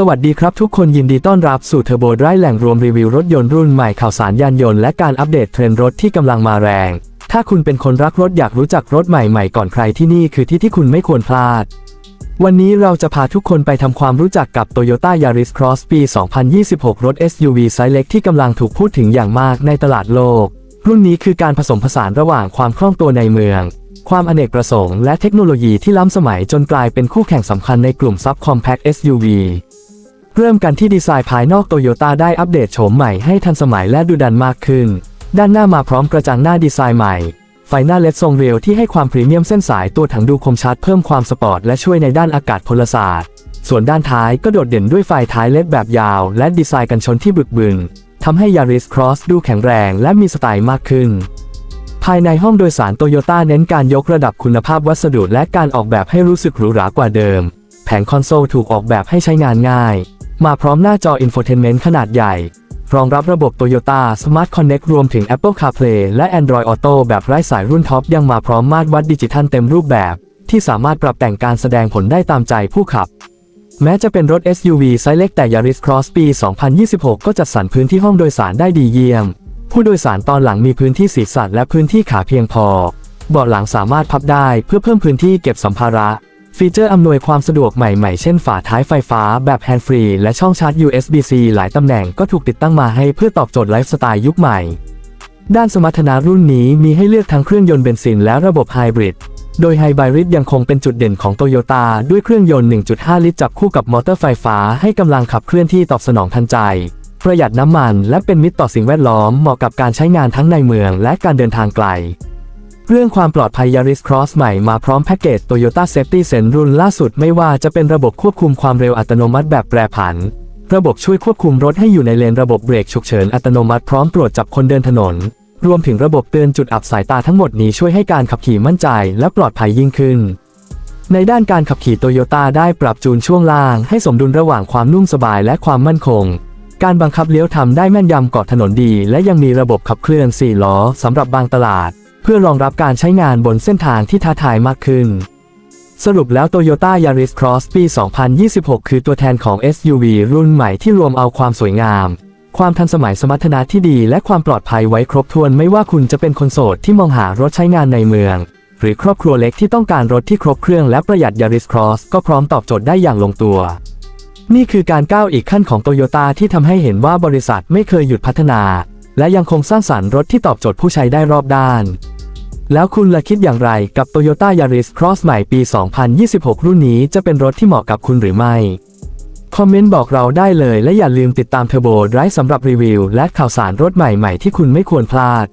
สวัสดีครับทุกคนยินดีต้อนรับสู่เทอร์โบไร์แหล่งรวมรีวิวรถยนต์รุ่นใหม่ข่าวสารยานยนต์และการอัปเดตเทรนด์รถที่กำลังมาแรง ถ้าคุณเป็นคนรักรถอยากรู้จักรถใหม่ๆก่อนใครที่นี่คือที่ที่คุณไม่ควรพลาด วันนี้เราจะพาทุกคนไปทำความรู้จักกับ Toyota Yaris Cross ปี 2026 รถ SUV ไซส์เล็กที่กำลังถูกพูดถึงอย่างมากในตลาดโลก รุ่นนี้คือการผสมผสานระหว่างความคล่องตัวในเมืองความอเนกประสงค์และเทคโนโลยีที่ล้ำสมัยจนกลายเป็นคู่แข่งสำคัญในกลุ่มซับคอมแพค SUV เริ่มกันที่ดีไซน์ภายนอกโตโยต้าได้อัปเดตโฉมใหม่ให้ทันสมัยและดูดันมากขึ้น ด้านหน้ามาพร้อมกระจังหน้าดีไซน์ใหม่ ไฟหน้าเลดทรงเรียวที่ให้ความพรีเมียมเส้นสายตัวถังดูคมชัดเพิ่มความสปอร์ตและช่วยในด้านอากาศพลศาสตร์ ส่วนด้านท้ายก็โดดเด่นด้วยไฟท้ายเลดแบบยาว และดีไซน์กันชนที่บึกบึนทำให้ Yaris Cross ดูแข็งแรงและมีสไตล์มากขึ้น ภายในห้องโดยสารโตโยต้าเน้นการยกระดับคุณภาพวัสดุและการออกแบบให้รู้สึกหรูหรากว่าเดิม แผงคอนโซลถูกออกแบบให้ใช้งานง่าย มาพร้อมหน้าจออินโฟเทนเมนต์ขนาดใหญ่ รองรับระบบ Toyota Smart Connect รวมถึง Apple CarPlay และ Android Auto แบบไร้สายรุ่นท็อปยังมาพร้อมมาตรวัดดิจิทัลเต็มรูปแบบ ที่สามารถปรับแต่งการแสดงผลได้ตามใจผู้ขับ แม้จะเป็นรถ SUV ไซส์เล็กแต่ Yaris Cross ปี 2026 ก็จัดสรรพื้นที่ห้องโดยสารได้ดีเยี่ยม ผู้โดยสารตอนหลังมีพื้นที่ศีรษะและพื้นที่ขาเพียงพอเบาะหลังสามารถพับได้เพื่อเพิ่มพื้นที่เก็บสัมภาระ ฟีเจอร์อำนวยความสะดวกใหม่ๆ เช่นฝาท้ายไฟฟ้าแบบแฮนด์ฟรีและช่องชาร์จ USB-C หลายตำแหน่งก็ถูกติดตั้งมาให้เพื่อตอบโจทย์ไลฟ์สไตล์ยุคใหม่ ด้านสมรรถนะรุ่นนี้มีให้เลือกทั้งเครื่องยนต์เบนซินและระบบไฮบริด โดยไฮบริดยังคงเป็นจุดเด่นของโตโยต้าด้วยเครื่องยนต์ 1.5 ลิตรจับคู่กับมอเตอร์ไฟฟ้าให้กำลังขับเคลื่อนที่ตอบสนองทันใจ ประหยัดน้ำมัน และเป็นมิตรต่อสิ่งแวดล้อมเหมาะกับการใช้งานทั้งในเมืองและการเดินทางไกล เรื่องความปลอดภัย Yaris Cross ใหม่มาพร้อมแพ็กเกจ Toyota Safety Sense รุ่นล่าสุดไม่ว่าจะเป็นระบบควบคุมความเร็วอัตโนมัติแบบแปรผัน ระบบช่วยควบคุมรถให้อยู่ในเลนระบบเบรกฉุกเฉินอัตโนมัติพร้อมตรวจจับคนเดินถนน รวมถึงระบบเตือนจุดอับสายตาทั้งหมดนี้ช่วยให้การขับขี่มั่นใจและปลอดภัยยิ่งขึ้น ในด้านการขับขี่โตโยต้าได้ปรับจูนช่วงล่าง ให้สมดุลระหว่างความนุ่มสบายและความมั่นคงการบังคับเลี้ยวทำได้แม่นยำเกาะถนนดี และยังมีระบบขับเคลื่อน 4 ล้อสำหรับบางตลาด พื่อรองรับการใช้งานบนเส้นทางที่ท้าทายมากขึ้น สรุปแล้ว Toyota Yaris Cross ปี 2026 คือตัวแทนของ SUV รุ่นใหม่ที่รวมเอาความสวยงาม ความทันสมัยสมรรถนะที่ดีและความปลอดภัยไว้ครบถ้วนไม่ว่าคุณจะเป็นคนโสดที่มองหารถใช้งานในเมือง หรือครอบครัวเล็กที่ต้องการรถที่ครบเครื่องและประหยัด Yaris Cross ก็พร้อมตอบโจทย์ได้อย่างลงตัวนี่คือการก้าวอีกขั้นของโตโยต้าที่ทำให้เห็นว่าบริษัทไม่เคยหยุดพัฒนา และยังคงสร้างสรรค์รถที่ตอบโจทย์ผู้ใช้ได้รอบด้าน แล้วคุณละคิดอย่างไรกับ Toyota Yaris Cross ใหม่ปี 2026 รุ่นนี้จะเป็นรถที่เหมาะกับคุณหรือไม่ คอมเมนต์บอกเราได้เลยและอย่าลืมติดตามเทอร์โบไดร์สำหรับรีวิวและข่าวสารรถใหม่ๆที่คุณไม่ควรพลาด